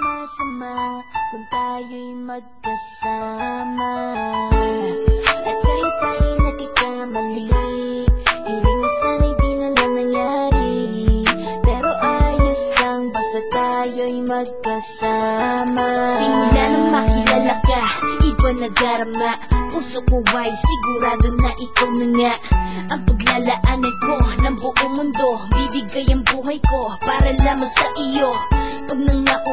masama kung tayo'y magkasama. At kahit tayo'y nagkakamali Hiling na sana'y di na lang nangyari. Pero ayos ang basta tayo'y magkasama. Simula nang makilala ka, iba nagarama Puso ko ay sigurado na ikaw na nga. Ang paglalaanan ko ng buong mundo Bibigay ang buhay ko para lamang sa iyo. Pag nangako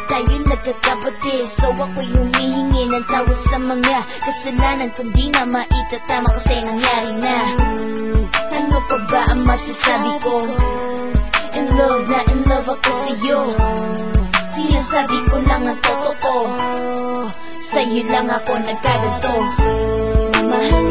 tayo'y nagkakabati So ako'y humihingi ng tawad sa mga kasalanan. Kung di na maitatama kasi nangyari na. Ano pa ba ang masasabi ko? In love na in love ako sa'yo. Sinasabi ko lang ang totoo. Sa'yo lang ako nagkaganto. Mahalin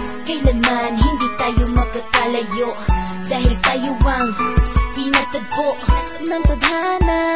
Kailanman hindi tayo magkakalayo. Dahil tayo ang pinatagpo ng tadhana